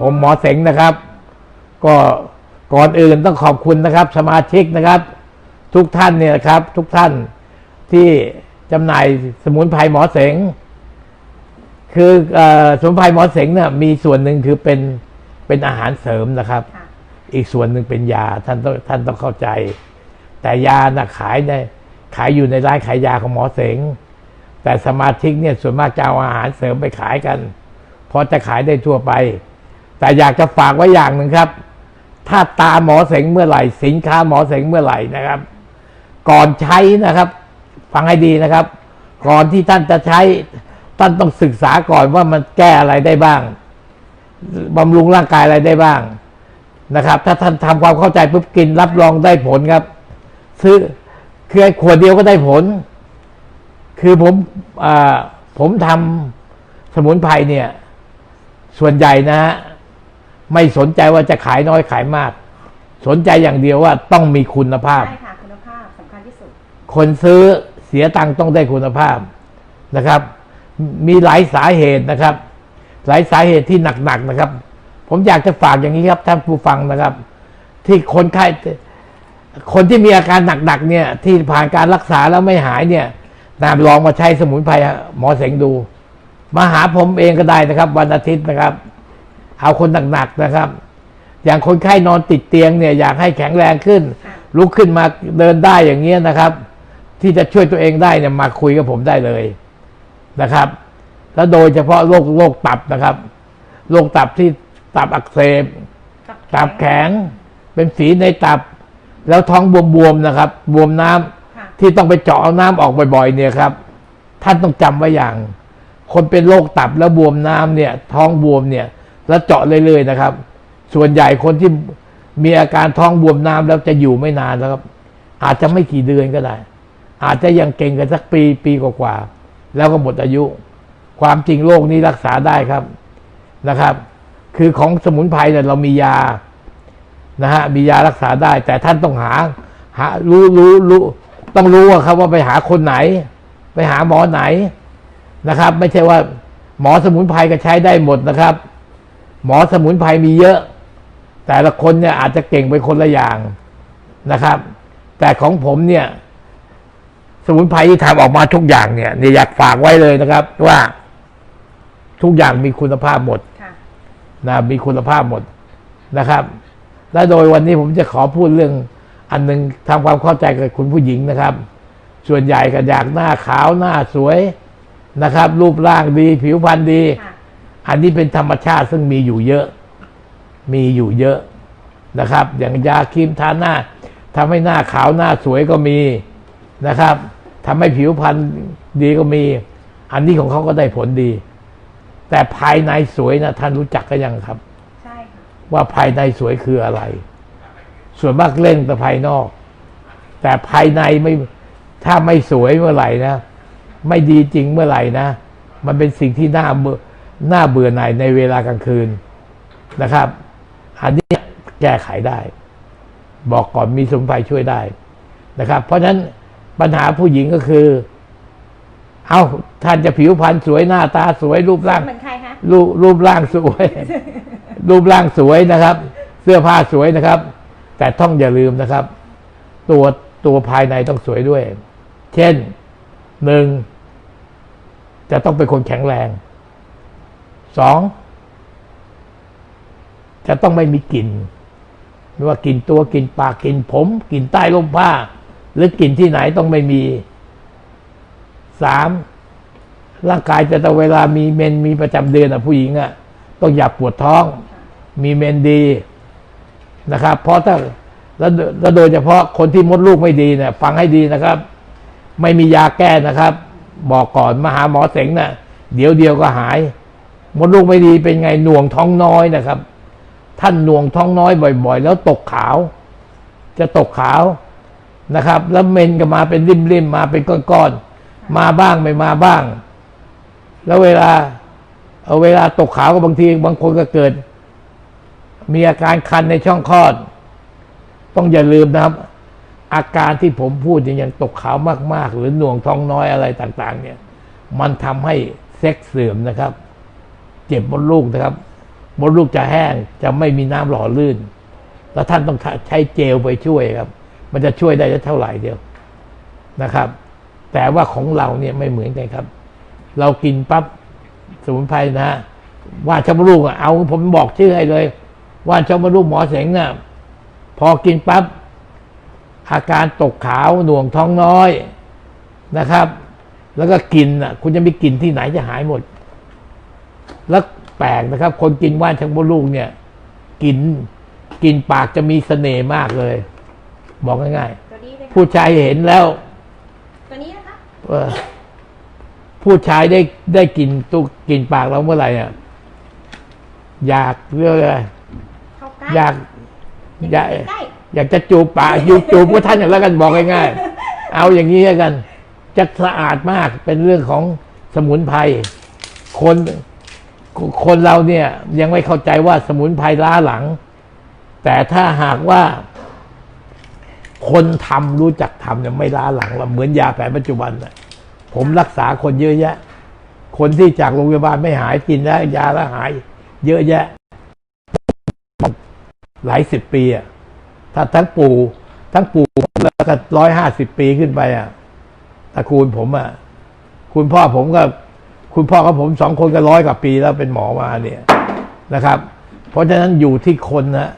ผมหมอเสงนะครับ ก็ก่อนอื่นต้องขอบคุณนะครับ สมาชิกนะครับ ทุกท่านเนี่ยนะครับ ทุกท่านที่จำหน่ายสมุนไพรหมอเสง คือเออสมุนไพรหมอเสงเนี่ยมีส่วนหนึ่งคือเป็นเป็นอาหารเสริมนะครับค่ะอีกส่วนหนึ่งเป็นยาท่านต้องท่านต้องเข้าใจ แต่ยานะขายในขายอยู่ในร้านขายยาของหมอเสง แต่สมาชิกเนี่ยส่วนมากจะเอาอาหารเสริมไปขายกันเพราะจะขายได้ทั่วไป แต่อยากจะฝากไว้อย่างหนึ่งครับ ถ้าตาหมอเสงเมื่อไหร่ สินค้าหมอเสงเมื่อไหร่นะครับ ก่อนใช้นะครับ ฟังให้ดีนะครับ ก่อนที่ท่านจะใช้ ท่านต้องศึกษาก่อนว่ามันแก้อะไรได้บ้างบำรุงร่างกายอะไรได้บ้างนะครับ ถ้าท่านทำความเข้าใจปุ๊บกินรับรองได้ผลครับ ซื้อคือไอ้ขวดเดียวก็ได้ผล คือผมอ่าผมทำสมุนไพรเนี่ย ส่วนใหญ่นะฮะ ไม่สนใจว่าจะขายน้อยขายมาก สนใจอย่างเดียวว่าต้องมีคุณภาพ ใช่ค่ะคุณภาพสำคัญที่สุด คนซื้อเสียตังค์ต้องได้คุณภาพนะครับ มีหลายสาเหตุนะครับ หลายสาเหตุที่หนักๆนะครับ ผมอยากจะฝากอย่างนี้ครับท่านผู้ฟังนะครับ ที่คนไข้คนที่มีอาการหนักๆเนี่ย ที่ผ่านการรักษาแล้วไม่หายเนี่ยนามลองมาใช้สมุนไพรหมอเสงดู มาหาผมเองก็ได้นะครับ วันอาทิตย์นะครับ เอาคนหนักๆนะครับ อย่างคนไข้นอนติดเตียงเนี่ยอยากให้แข็งแรงขึ้นค่ะลุกขึ้นมาเดินได้อย่างเงี้ยนะครับ ที่จะช่วยตัวเองได้เนี่ยมาคุยกับผมได้เลยนะครับ แล้วโดยเฉพาะโรคโรคตับนะครับโรคตับที่ตับอักเสบตับแข็งเป็นฝีในตับ แล้วท้องบวมๆนะครับ บวมน้ำค่ะที่ต้องไปเจาะเอาน้ำออกบ่อยๆ เนี่ยครับ ท่านต้องจำไว้อย่าง คนเป็นโรคตับแล้วบวมน้ำเนี่ย ท้องบวมเนี่ย แล้วเจาะเรื่อยๆนะครับ ส่วนใหญ่คนที่มีอาการท้องบวมน้ำแล้วจะอยู่ไม่นานนะครับ อาจจะไม่กี่เดือนก็ได้ อาจจะยังเก่งกันสักปีปีกว่าๆแล้วก็หมดอายุ ความจริงโรคนี้รักษาได้ครับนะครับ คือของสมุนไพรเนี่ยเรามียานะฮะมียารักษาได้ แต่ท่านต้องหาหารู้รู้รู้ต้องรู้อะครับว่าไปหาคนไหน ไปหาหมอไหนนะครับ ไม่ใช่ว่าหมอสมุนไพรก็ใช้ได้หมดนะครับ หมอสมุนไพรมีเยอะ แต่ละคนเนี่ยอาจจะเก่งไปคนละอย่างนะครับ แต่ของผมเนี่ย สมุนไพรที่ทำออกมาทุกอย่างเนี่ยเนี่ยอยากฝากไว้เลยนะครับ ว่าทุกอย่างมีคุณภาพหมดค่ะนะมีคุณภาพหมดนะครับ และโดยวันนี้ผมจะขอพูดเรื่อง อันหนึงทำความเข้าใจกับคุณผู้หญิงนะครับ ส่วนใหญ่ก็อยากหน้าขาวหน้าสวยนะครับ รูปร่างดี ผิวพรรณดีค่ะ อันนี้เป็นธรรมชาติซึ่งมีอยู่เยอะ มีอยู่เยอะนะครับ อย่างยาครีมทาหน้าทำให้หน้าขาวหน้าสวยก็มีนะครับทำให้ผิวพรรณดีก็มี อันนี้ของเขาก็ได้ผลดี แต่ภายในสวยนะท่านรู้จักกันยังครับ ใช่ค่ะว่าภายในสวยคืออะไร ส่วนมากเล่นแต่ภายนอก แต่ภายในไม่ถ้าไม่สวยเมื่อไหร่นะ ไม่ดีจริงเมื่อไหร่นะ มันเป็นสิ่งที่น่าเบื่อ น่าเบื่อหน่ายในเวลากลางคืนนะครับ อันนี้แก้ไขได้ บอกก่อนมีสมุนไพรช่วยได้นะครับ เพราะฉะนั้นปัญหาผู้หญิงก็คือ เอาท่านจะผิวพรรณสวยหน้าตาสวยรูปร่างเหมือนใครคะรูปรูปร่างสวย รูปร่างสวยนะครับ เสื้อผ้าสวยนะครับ แต่ต้องอย่าลืมนะครับ ตัวตัวภายในต้องสวยด้วย เช่นหนึ่งจะต้องเป็นคนแข็งแรง สองจะต้องไม่มีกลิ่นไม่ว่ากลิ่นตัวกลิ่นปากกลิ่นผมกลิ่นใต้ร่มผ้า หรือกลิ่นที่ไหนต้องไม่มีสามร่างกายจะต้องเวลามีเมนมีประจำเดือนอะผู้หญิงอะต้องอย่าปวดท้อง มีเมนดีนะครับ เพราะถ้าแล้วแล้วโดยเฉพาะคนที่มดลูกไม่ดีเนี่ยฟังให้ดีนะครับ ไม่มียาแก้นะครับ บอกก่อนมาหาหมอเสงนะ่ะ เดี๋ยวเดียวก็หาย มดลูกไม่ดีเป็นไงหน่วงท้องน้อยนะครับ ท่านหน่วงท้องน้อยบ่อย ๆ แล้วตกขาว จะตกขาวนะครับ แล้วเมนก็มาเป็นริมๆมาเป็นก้อนๆมาบ้างไม่มาบ้าง แล้วเวลาเอาเวลาตกขาวก็บางทีบางคนก็เกิด มีอาการคันในช่องคลอด ต้องอย่าลืมนะครับ อาการที่ผมพูดอย่างตกขาวมาก ๆ หรือหน่วงท้องน้อยอะไรต่าง ๆ เนี่ย มันทำให้เซ็กซ์เสื่อมนะครับ เจ็บมดลูกนะครับมดลูกจะแห้งจะไม่มีน้ำหล่อลื่น แล้วท่านต้องใช้เจลไปช่วยครับ มันจะช่วยได้เท่าไหร่เดียวนะครับ แต่ว่าของเราเนี่ยไม่เหมือนกันครับ เรากินปั๊บสมุนไพรนะว่านชมลูกเอาผมบอกชื่อให้เลย ว่านชมลูกหมอเสงน่ะพอกินปั๊บอาการตกขาวหน่วงท้องน้อยนะครับ แล้วก็กินอะ คุณจะมีกินที่ไหนจะหายหมด แล้วแปลกนะครับ คนกินว่านชักมดลูกเนี่ย กินกินปากจะมีเสน่ห์มากเลย บอกง่ายตัวนี้เลยๆค่ะผู้ชายเห็นแล้ว ตัวนี้นะคะเออผู้ชายได้ได้กินตุกกินปากเราเมื่อไหร่อะอยากเรื่องอะไรเข้าใกล้อยาก อยากใกล้อยากจะจูบปากยูจูบก็ท่านอย่างแล้วกันบอกง่ายๆเอาอย่างนี้แล้วกันจะสะอาดมากเป็นเรื่องของสมุนไพรคน คนเราเนี่ยยังไม่เข้าใจว่าสมุนไพรล้าหลัง แต่ถ้าหากว่า คนทำรู้จักทำเนี่ยไม่ล้าหลังเราเหมือนยาแผนปัจจุบันน่ะ ผมรักษาคนเยอะแยะ คนที่จากโรงพยาบาลไม่หายกินแล้วยาแล้วหาย เยอะแยะ หลายสิบปีอะถ้าทั้งปู่ทั้งปู่แล้วก็ร้อยห้าสิบปีขึ้นไปอะตระกูลผมอะคุณพ่อผมก็ คุณพ่อกับผมสองคนก็ร้อยกว่าปีแล้วเป็นหมอมาเนี่ยนะครับ เพราะฉะนั้นอยู่ที่คนนะ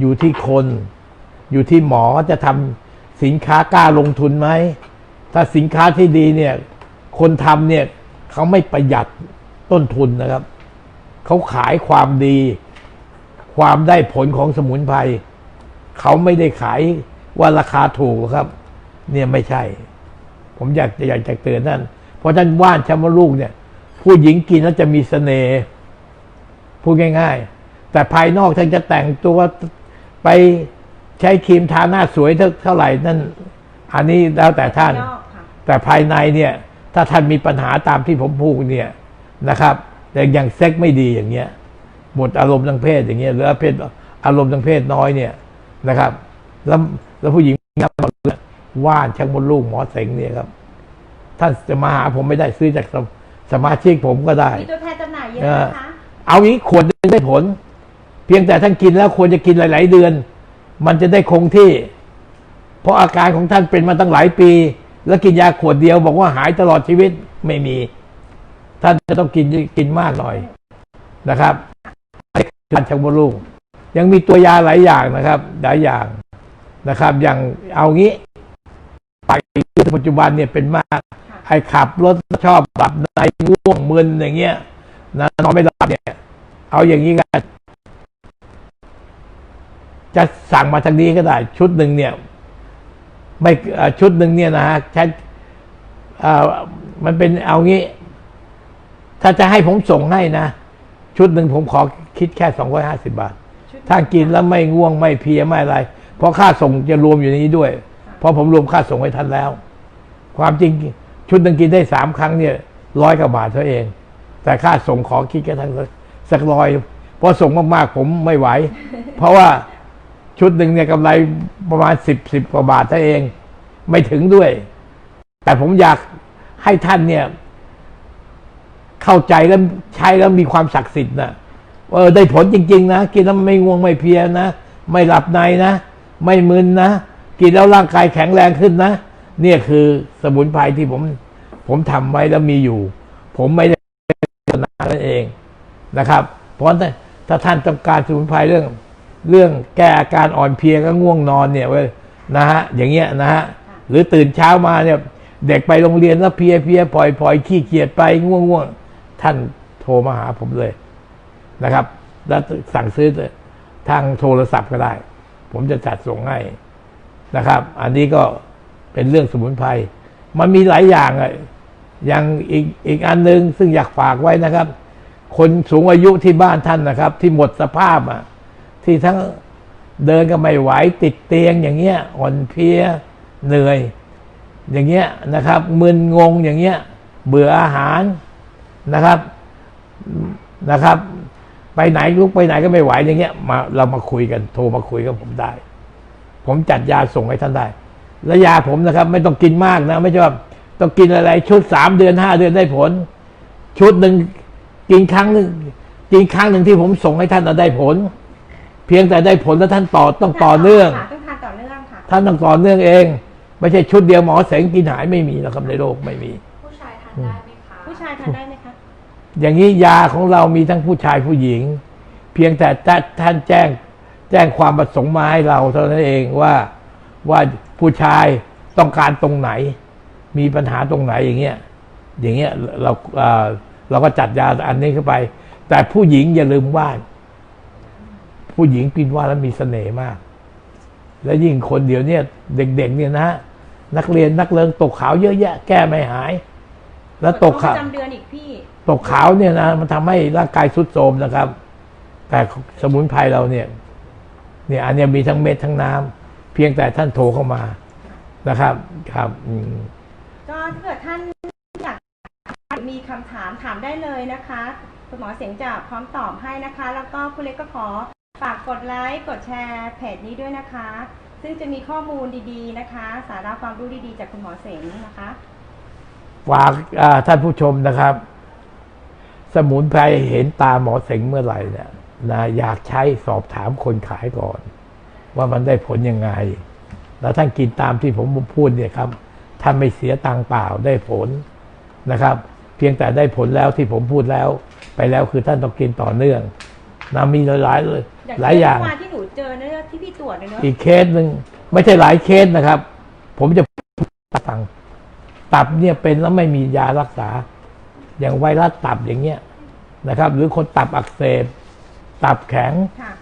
อยู่ที่คน อยู่ที่หมอจะทำสินค้ากล้าลงทุนไหมถ้าสินค้าที่ดีเนี่ย คนทำเนี่ยเขาไม่ประหยัดต้นทุนนะครับเขาขายความดี ความได้ผลของสมุนไพรเขาไม่ได้ขายว่าราคาถูกหรอกครับ เนี่ยไม่ใช่ ผมอยากจะอยากจะเตือนนั่น เพราะฉะนั้นว่านชำมะลูกเนี่ย ผู้หญิงกินแล้วจะมีเสน่ห์พูดง่าย ๆ แต่ภายนอกท่านจะแต่งตัวไปใช้ครีมทาหน้าสวยเท่าเท่าไหร่นั่น อันนี้แล้วแต่ท่านนอกค่ะแต่ภายในเนี่ย ถ้าท่านมีปัญหาตามที่ผมพูดเนี่ยนะครับแต่อย่างเซ็กไม่ดีอย่างเงี้ยหมดอารมณ์ทางเพศอย่างเงี้ยหรือเพศอารมณ์ทางเพศน้อยเนี่ยนะครับ แล้วแล้วผู้หญิงว่านช่างมดลูกหมอเสงเนี่ยครับ ท่านจะมาหาผมไม่ได้ซื้อจากสมสมาชิกผมก็ได้ มีตัวแทนจำหน่ายเยอะเออนะคะ เอางี้ขวดหนึงได้ผล เพียงแต่ท่านกินแล้วควรจะกินหลาย ๆ เดือน มันจะได้คงที่ เพราะอาการของท่านเป็นมาตั้งหลายปี แล้วกินยาขวดเดียวบอกว่าหายตลอดชีวิตไม่มี ท่านจะต้องกินกินมากหน่อยนะครับการชักมดลูกยังมีตัวยาหลายอย่างนะครับ หลายอย่างนะครับ อย่างเอางี้ไปปัจจุบันเนี่ยเป็นมาก ใครขับรถชอบหลับในง่วงมึนอย่างเงี้ยนะนอนไม่หลับเนี่ย เอาอย่างนี้กันจะสั่งมาทางนี้ก็ได้ ชุดหนึ่งเนี่ย ไม่เอ่อชุดหนึ่งเนี่ยนะฮะใช้เอ่อมันเป็นเอางี้ ถ้าจะให้ผมส่งให้นะ ชุดหนึ่งผมขอคิดแค่สองร้อยห้าสิบาทชุดถ้ากินแล้วไม่ง่วงไม่เพลียไม่อะไร เพราะค่าส่งจะรวมอยู่ในนี้ด้วย เพราะผมรวมค่าส่งไว้ทันแล้ว ความจริง ชุดหนึ่งกินได้สามครั้งเนี่ยร้อยกว่าบาทเท่าเอง แต่ค่าส่งขอคิดแค่ทั้งสักร้อยพราะส่งมากๆผมไม่ไหว เพราะว่าชุดหนึ่งเนี่ยกำไรประมาณสิบสิบกว่าบาทเท่าเอง ไม่ถึงด้วย แต่ผมอยากให้ท่านเนี่ย เข้าใจแล้วใช้แล้วมีความศักดิ์สิทธิ์นะเออได้ผลจริง ๆ นะ กินแล้วไม่ง่วงไม่เพียนะ ไม่หลับในนะ ไม่มึนนะ กินแล้วร่างกายแข็งแรงขึ้นนะ เนี่ยคือสมุนไพรที่ผม ผมทำไว้แล้วมีอยู่ ผมไม่ได้โฆษณานั่นเองนะครับ เพราะถ้าถ้าท่านต้องการสมุนไพรเรื่อง เรื่องแก้อาการอ่อนเพลียก็ง่วงนอนเนี่ยเว้ยนะฮะอย่างเงี้ยนะฮะหรือตื่นเช้ามาเนี่ยเด็กไปโรงเรียนแล้วเพียเพียปล่อยปล่อยขี้เกียจไปง่วงง่วงท่านโทรมาหาผมเลยนะครับ แล้วสั่งซื้อทางโทรศัพท์ก็ได้ ผมจะจัดส่งให้นะครับ อันนี้ก็เป็นเรื่องสมุนไพรมันมีหลายอย่างอะ อย่างอีกอีกอันหนึ่งซึ่งอยากฝากไว้นะครับ คนสูงอายุที่บ้านท่านนะครับ ที่หมดสภาพอะที่ทั้งเดินก็ไม่ไหวติดเตียงอย่างเงี้ยอ่อนเพลียเหนื่อย อย่างเงี้ยนะครับมึนงงอย่างเงี้ย เบื่ออาหารนะครับนะครับ ไปไหนลุกไปไหนก็ไม่ไหวอย่างเงี้ยมาเรามาคุยกันโทรมาคุยกับผมได้ ผมจัดยาส่งให้ท่านได้ และยาผมนะครับ ไม่ต้องกินมากนะ ไม่ใช่ว่า ต้องกินอะไรชุดสามเดือนห้าเดือนได้ผล ชุดหนึ่งกินครั้งหนึ่งจริงครั้งหนึ่งที่ผมส่งให้ท่านน่ะได้ผล เพียงแต่ได้ผลแล้วท่านต่อต้องต่อเนื่อง ค่ะต้องทานต่อเนื่องค่ะ ท่านต้องต่อเนื่องเอง ไม่ใช่ชุดเดียวหมอเสงกินหายไม่มีแล้วครับในโลกไม่มี ผู้ชายทานได้ไหมคะ ผู้ชายทานได้ไหมคะ อย่างนี้ยาของเรามีทั้งผู้ชายผู้หญิง เพียงแต่ท่านแจ้งแจ้งความประสงค์มาให้เราเท่านั้นเองว่าว่าผู้ชายต้องการตรงไหน มีปัญหาตรงไหนอย่างเงี้ยอย่างเงี้ยเราเอ่อเราก็จัดยาอันนี้เข้าไป แต่ผู้หญิงอย่าลืมว่าผู้หญิงกินว่าแล้วมีเสน่ห์มาก และยิ่งคนเดียวเนี่ยเด็กๆเนี่ยนะนักเรียนนักเรียนตกขาวเยอะแยะ แก้ไม่หาย แล้วตกปขาวระจำเดือนอีกพี่ตกขาวเนี่ยนะมันทำให้ร่างกายทรุดโทรมนะครับ แต่สมุนไพรเราเนี่ย เนี่ยอันเนี้ยมีทั้งเม็ดทั้งน้ำเพียงแต่ท่านโทรเข้ามานะครับ ครับอืม ก็ถ้าเกิดท่านอยากมีคำถามถามได้เลยนะคะ คุณหมอเสียงจะพร้อมตอบให้นะคะ แล้วก็คุณเล็กก็ขอฝากกดไลค์กดแชร์เพจนี้ด้วยนะคะ ซึ่งจะมีข้อมูลดีๆนะคะ สาระความรู้ดีๆจากคุณหมอเสงนะคะ ฝากอ่าท่านผู้ชมนะครับ สมุนไพรเห็นตาหมอเสงเมื่อไหร่เนี่ยนะอยากใช้สอบถามคนขายก่อน ว่ามันได้ผลยังไง แล้วท่านกินตามที่ผมพูดเนี่ยครับ ท่านไม่เสียตังค์เปล่าได้ผลนะครับ เพียงแต่ได้ผลแล้วที่ผมพูดแล้ว ไปแล้วคือท่านต้องกินต่อเนื่องนะมีหลายๆเลยอย่างหลายอย่างเมื่อวานที่หนูเจอเนี่ยที่พี่ตรวจเลยเนอะอีกเคสหนึ่งไม่ใช่หลายเคสนะครับ ผมจะฟังตับเนี่ยเป็นแล้วไม่มียารักษา อย่างไวรัสตับอย่างเงี้ยนะครับ หรือคนตับอักเสบ ตับแข็งค่ะ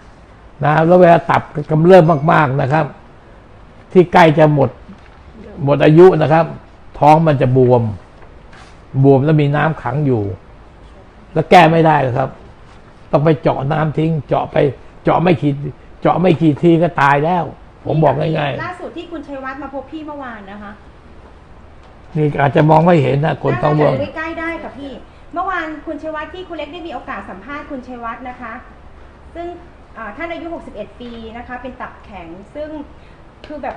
นะแล้วเวลาตับกำเริบมาก ๆนะครับ ที่ใกล้จะหมด หมดอายุนะครับ ท้องมันจะบวม บวมแล้วมีน้ำขังอยู่ แล้วแก้ไม่ได้หรอกครับ ต้องไปเจาะน้ำทิ้ง เจาะไป เจาะไม่ขีดเจาะไม่ขีดทีก็ตายแล้ว ผมบอกง่ายล่าสุดที่คุณชัยวัฒน์มาพบพี่เมื่อวานนะคะๆนี่อาจจะมองไม่เห็นนะคนท้องบวมน่าจะดูใกล้ๆได้ค่ะพี่ เมื่อวานคุณชัยวัฒน์ที่คุณเล็กได้มีโอกาสสัมภาษณ์คุณชัยวัฒน์นะคะ ซึ่งอ่าท่านอายุ 61 ปีนะคะ เป็นตับแข็งซึ่งคือแบบ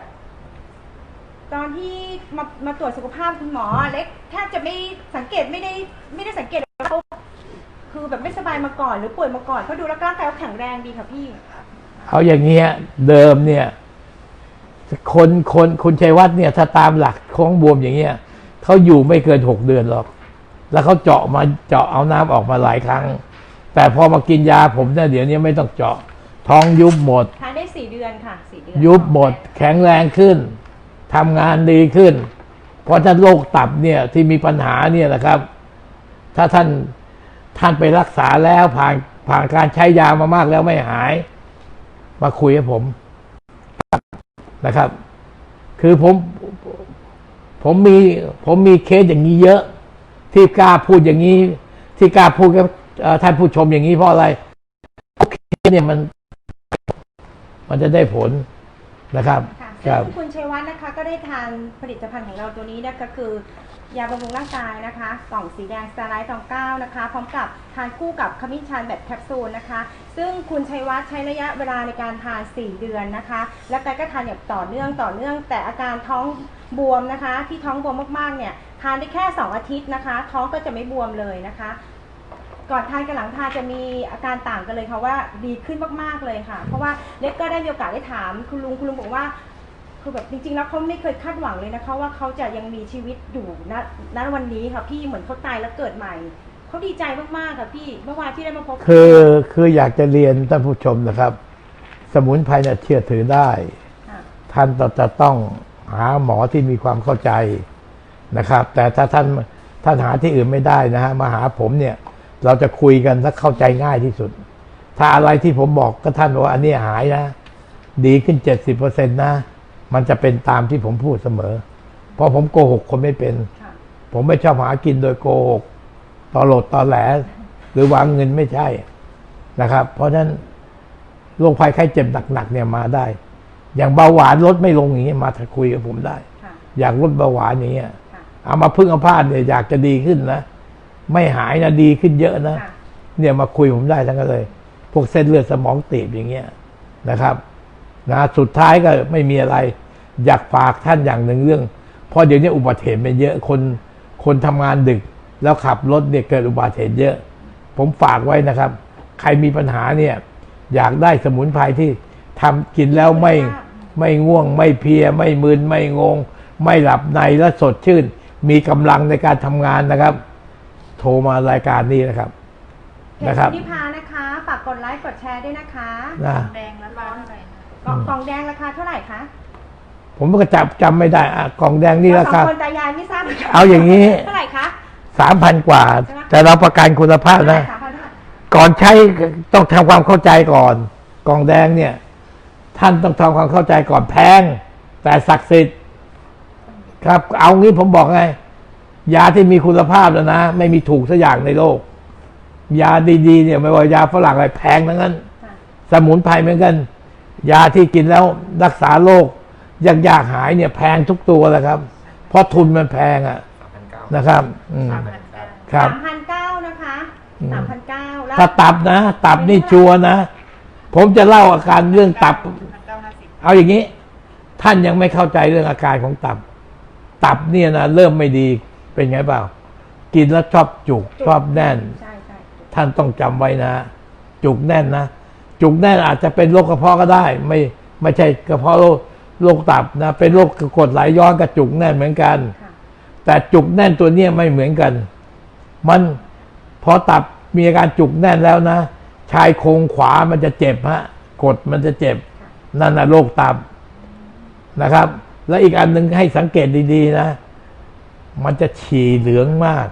ตอนที่มามาตรวจสุขภาพคุณหมอเล็กแทบจะไม่สังเกตไม่ได้ไม่ได้สังเกตว่าเขาคือแบบไม่สบายมาก่อนหรือป่วยมาก่อนเขาดูแล้วร่างกายเขาแข็งแรงดีค่ะพี่ เอาอย่างเงี้ยเดิมเนี่ย คนคนคุณชัยวัฒน์เนี่ยถ้าตามหลักของบวมอย่างเงี้ยเขาอยู่ไม่เกินหกเดือนหรอก แล้วเขาเจาะมาเจาะเอาน้ำออกมาหลายครั้ง แต่พอมากินยาผมเนี่ยเดี๋ยวนี้ไม่ต้องเจาะท้องยุบหมดทานได้สี่เดือนค่ะสี่เดือนยุบหมดแข็งแรงขึ้น ทำงานดีขึ้น เพราะถ้าโรคตับเนี่ยที่มีปัญหาเนี่ยนะครับ ถ้าท่านท่านไปรักษาแล้วผ่านผ่านการใช้ยามามากแล้วไม่หาย มาคุยกับผมนะครับ คือผมผมมีผมมีเคสอย่างนี้เยอะ ที่กล้าพูดอย่างนี้ ที่กล้าพูดกับท่านผู้ชมอย่างนี้เพราะอะไรเคสเนี่ยมัน มันจะได้ผลนะครับ ครัซึ่บงคุณชัยวัฒน์นะคะก็ได้ทานผลิตภัณฑ์ของเราตัวนี้นะก็คือยาบำรุงร่างกายนะคะกล่องสีแดงสไลท์ตองเก้านะคะ พร้อมกับทานคู่กับขมิ้นชันแบบแคปซูลนะคะ ซึ่งคุณชัยวัฒน์ใช้ระยะเวลาในการทาน 4 เดือนนะคะ และแกก็ทานอย่างต่อเนื่องต่อเนื่อง แต่อาการท้องบวมนะคะ ที่ท้องบวมมากๆเนี่ยทานได้แค่ 2 อาทิตย์นะคะ ท้องก็จะไม่บวมเลยนะคะ ก่อนทานกับหลังทานจะมีอาการต่างกันเลยค่ะว่าดีขึ้นมากๆเลยค่ะ เพราะว่าเล็กก็ได้มีโอกาสได้ถามคุณลุงคุณลุงบอกว่า คือแบบจริงๆแล้วเขาไม่เคยคาดหวังเลยนะคะ ว่าเขาจะยังมีชีวิตอยู่ณณวันนี้ค่ะพี่เหมือนเขาตายแล้วเกิดใหม่เขาดีใจมากๆค่ะพี่เมื่อวานที่ได้มาพบคือคืออยากจะเรียนท่านผู้ชมนะครับ สมุนไพรเนี่ยเชื่อถือได้ค่ะท่านจะจะต้องหาหมอที่มีความเข้าใจนะครับ แต่ถ้าท่านท่านหาที่อื่นไม่ได้นะฮะมาหาผมเนี่ย เราจะคุยกันถ้าเข้าใจง่ายที่สุด ถ้าอะไรที่ผมบอกก็ท่านบอกว่าอันนี้หายนะ ดีขึ้นเจ็ดสิบเปอร์เซ็นต์นะ มันจะเป็นตามที่ผมพูดเสมอ เพราะผมโกหกคนไม่เป็นค่ะผมไม่ชอบหากินโดยโกหกตอหลดตอแหล หรือวางเงินไม่ใช่นะครับ เพราะฉะนั้นโรคภัยไข้เจ็บหนักๆเนี่ยมาได้ อย่างเบาหวานลดไม่ลงอย่างเงี้ยมาคุยกับผมได้ค่ะอยากลดเบาหวานอย่างเงี้ยค่ะเอามาพึ่งเอาพาดเนี่ยอยากจะดีขึ้นนะ ไม่หายนะดีขึ้นเยอะนะค่ะเนี่ยมาคุยผมได้ทั้งนั้นเลย พวกเส้นเลือดสมองตีบอย่างเงี้ยนะครับ นะสุดท้ายก็ไม่มีอะไร อยากฝากท่านอย่างหนึ่งเรื่องเพราะเดี๋ยวนี้อุบัติเหตุเป็นเยอะคนคนทำงานดึก แล้วขับรถเนี่ยเกิดอุบัติเหตุเยอะ ผมฝากไว้นะครับ ใครมีปัญหาเนี่ยอยากได้สมุนไพรที่ทำกินแล้วไม่ไม่ง่วง ไม่เพลีย ไม่มึนไม่งง ไม่หลับในและสดชื่น มีกำลังในการทำงานนะครับ โทรมารายการนี้นะครับเพจนะครับคุณนิพานะคะฝากกดไลค์กดแชร์ด้วยนะคะนะแดงแล้วร้อนอะไรนะ กล่องกล่องแดงราคาเท่าไหร่คะผมก็จับจำไม่ได้อะกล่องแดงนี่ราสคาองคนตายายไม่ทราบหมืนกันเอาอย่างนี้ เท่าไหร่คะ สามพันกว่าแต่เราประกันคุณภาพนะ สามพันเท่าไหร่ก่อนใช้ต้องทำความเข้าใจก่อน กล่องแดงเนี่ย ท่านต้องทำความเข้าใจก่อนแพง แต่ศักดิ์สิทธิ์ ครับ เอางี้ผมบอกไง ยาที่มีคุณภาพแล้วนะ ไม่มีถูกสักอย่างในโลก ยาดีๆเนี่ย ไม่ว่ายาฝรั่งอะไรแพงทั้งนั้น ค่ะสมุนไพรเหมือนกัน ยาที่กินแล้วรักษาโรคยากๆหายเนี่ยแพงทุกตัวแหละครับ เพราะทุนมันแพงอะสามพันเก้านะครับอืม สามพันเก้าครับ สามพันเก้านะคะอืมสามพันเก้าแล้วถ้าตับนะ ตับนี่ชัวร์นะ ผมจะเล่าอาการเรื่องตับพันเก้าห้าสิบเอาอย่างนี้ ท่านยังไม่เข้าใจเรื่องอาการของตับ ตับเนี่ยนะเริ่มไม่ดีเป็นไงเปล่า กินแล้วชอบจุกชอบแน่น ใช่ใช่ท่านต้องจำไว้นะ จุกแน่นนะ จุกแน่นอาจจะเป็นโรคกระเพาะก็ได้ ไม่ไม่ใช่กระเพาะโรคโรคตับนะเป็นโรคกรดไหลย้อนกับจุกแน่นเหมือนกันค่ะแต่จุกแน่นตัวเนี้ยไม่เหมือนกัน มันพอตับมีอาการจุกแน่นแล้วนะ ชายโครงขวามันจะเจ็บฮะกดมันจะเจ็บ นั่นนะโรคตับนะครับ และอีกอันหนึ่งให้สังเกตดีๆนะ มันจะฉี่เหลืองมาก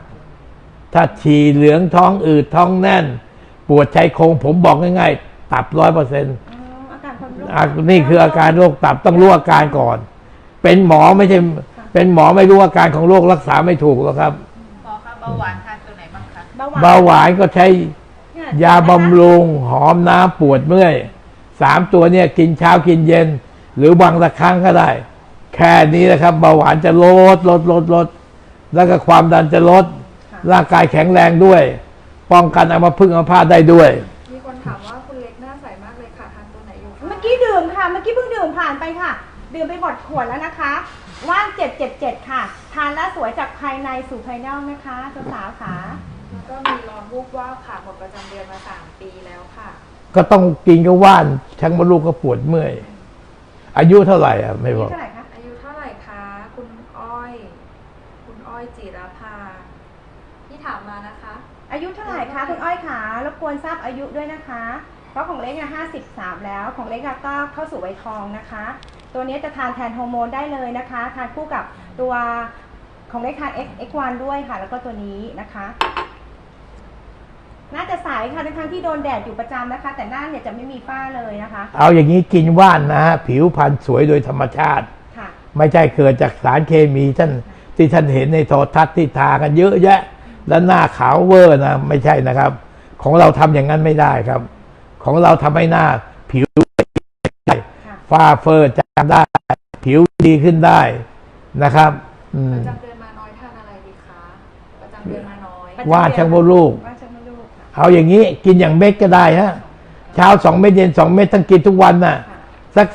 ถ้าฉี่เหลืองท้องอืดท้องแน่น ปวดชายโครงผมบอกง่ายๆ ตับร้อยเปอร์เซ็นต์อ๋ออาการคนโรคนี่คืออาการโรคตับต้องรู้อาการก่อน เป็นหมอไม่ใช่ เป็นหมอไม่รู้อาการของโรครักษาไม่ถูกหรอกครับหมอคะเบาหวานทานตัวไหนบ้างคะเบาหวานเบาหวานก็ใช้เนี่ยยาบำรุงหอมน้ำปวดเมื่อยสามตัวเนี่ยกินเช้ากินเย็น หรือวันละครั้งก็ได้ แค่นี้นะครับเบาหวานจะลดลดลดลด แล้วก็ความดันจะลด ร่างกายแข็งแรงด้วย ป้องกันอัมพฤกษ์อัมพาตได้ด้วยานไปค่ะ ดื่มไปหมดขวดแล้วนะคะว่าน777 ค่ะ ทานแล้วสวยจากภายในสู่ภายนอกนะคะสาวๆค่ะแล้วก็มีร้อนวูบว่าบค่ะหมดประจำเดือนมาสามปีแล้วค่ะ ก็ต้องกินก็ว่านชักมดลูกก็ปวดเมื่อย อายุเท่าไหร่อะไม่บอก เท่าไหร่คะอายุเท่าไหร่คะ คุณอ้อย คุณอ้อยจิรภาที่ถามมานะคะ อายุเท่าไหร่คะคุณอ้อยขารบกวนทราบอายุด้วยนะคะ เพราะของเล็กอะ53แล้วของเล็กอะก็เข้าสู่วัยทองนะคะ ตัวนี้จะทานแทนฮอร์โมนได้เลยนะคะ ทานคู่กับตัวของเล็กทาน X X1 ด้วยค่ะ แล้วก็ตัวนี้นะคะ น่าจะใสค่ะทั้งๆที่โดนแดดอยู่ประจำนะคะ แต่หน้าเนี่ยจะไม่มีฝ้าเลยนะคะ เอาอย่างนี้กินว่านนะฮะผิวพรรณสวยโดยธรรมชาติค่ะ ไม่ใช่เกิดจากสารเคมีท่านที่ท่านเห็นในโทรทัศน์ที่ทากันเยอะแยะ แล้วหน้าขาวเวอร์นะ ไม่ใช่นะครับ ของเราทำอย่างนั้นไม่ได้ครับ ของเราทำให้หน้า ผิวได้ค่ะฝ้าเฟอร์จำได้ ผิวดีขึ้นได้นะครับอืมประจำเดือนมาน้อยทานอะไรดีคะประจำเดือนมาน้อยว่านชักมดลูกว่านชักมดลูกค่ะเอาอย่างนี้กินอย่างเม็ดก็ได้ฮะเช้าสองเม็ดเย็นสองเม็ดต้องกินทุกวันน่ะค่ะสัก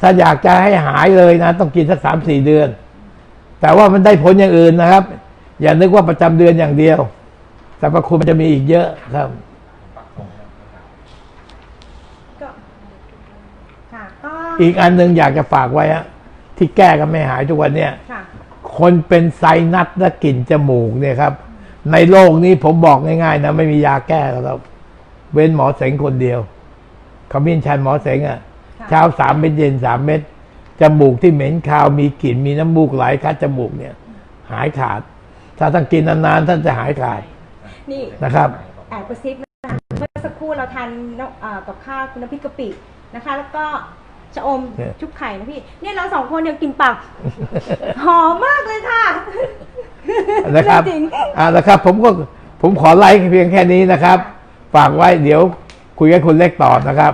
ถ้าอยากจะให้หายเลยนะ ต้องกินสักสามสี่เดือน แต่ว่ามันได้ผลอย่างอื่นนะครับ อย่านึกว่าประจำเดือนอย่างเดียวสรรพคุณมันจะมีอีกเยอะครับ ปักธงนะครับ ก็ค่ะก็ อีกอันหนึ่งอยากจะฝากไว้ฮะที่แก้กันไม่หายทุกวันเนี่ยค่ะ คนเป็นไซนัสและกลิ่นจมูกเนี่ยครับ ในโลกนี้ผมบอกง่ายๆนะไม่มียาแก้แล้วครับ เว้นหมอเสงคนเดียวขมิ้นชันหมอเสงอะ ค่ะ เช้าสามเม็ดเย็นสามเม็ดจมูกที่เหม็นคาวมีกลิ่นมีน้ำมูกไหลคัดจมูกเนี่ย หายขาด ถ้าท่านกินนานๆท่านจะหายขาดนี่นะครับ แอบกระซิบนะคะเมื่อสักครู่เราทานน้ำเอ่อกับข้าวคุณน้ำพริกกะปินะคะ แล้วก็ ชะอมเนี่ยชุบไข่นะพี่ เนี่ยเราสองคนยังกินปากหอมมากเลยค่ะนะครับเองจริงอ่านะครับ ผมก็ผมขอไลค์เพียงแค่นี้นะครับ ฝากไว้เดี๋ยวคุยกับคุณเล็กต่อนะครับ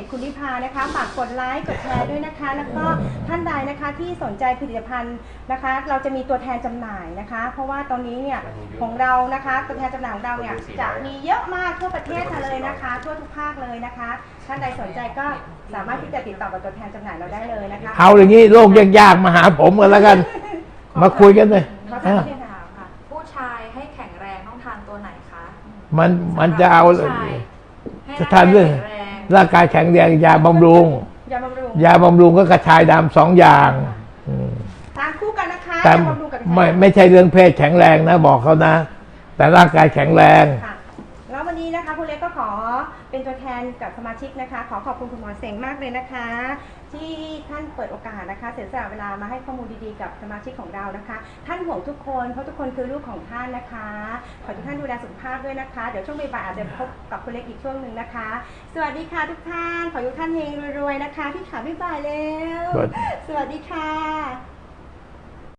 จคุณนิพานะคะฝากกดไลค์กดแชร์ด้วยนะคะ แล้วก็ท่านใดนะคะที่สนใจผลิตภัณฑ์นะคะ เราจะมีตัวแทนจำหน่ายนะคะ เพราะว่าตอนนี้เนี่ยของเรานะคะตัวแทนจำหน่ายของเราเนี่ยจะมีเยอะมากทั่วประเทศเลยนะคะ ทั่วทุกภาคเลยนะคะ ท่านใดสนใจก็สามารถที่จะติดต่อกับตัวแทนจำหน่ายเราได้เลยนะคะเอาอย่างนี้โรคยากๆมาหาผมกันแล้วกัน มาคุยกันเลยขออะถามนิดนึงค่ะค่ะ ผู้ชายให้แข็งแรงต้องทานตัวไหนคะมันมันจะเอาสำหรับผู้ชายให้สถานเรื่องแข็งแรง ร่างกายแข็งแรงยาบำรุง ยาบำรุงยาบำรุงก็กระชายดำสองอย่างอืมทานคู่กันนะคะแต่ยาบำรุงกับไม่ไม่ใช่เรื่องเพศแข็งแรงนะบอกเขานะ แต่ร่างกายแข็งแรง ค่ะแล้ววันนี้นะคะคุณเล็กก็ขอ เป็นตัวแทนกับสมาชิกนะคะ ขอขอบคุณคุณหมอเสงมากเลยนะคะ ที่ท่านเปิดโอกาสนะคะ เสียสละเวลามาให้ข้อมูลดีๆกับสมาชิกของเรานะคะ ท่านห่วงทุกคนเพราะทุกคนคือลูกของท่านนะคะ ขอทุกท่านดูแลสุขภาพด้วยนะคะ เดี๋ยวช่วงบ่ายๆอาจจะพบกับคุณเล็กอีกช่วงหนึ่งนะคะ สวัสดีค่ะทุกท่าน ขอให้ทุกท่านเฮงรวยๆนะคะ พี่ขาบ๊ายบายแล้ว สวัสดีสวัสดีค่ะ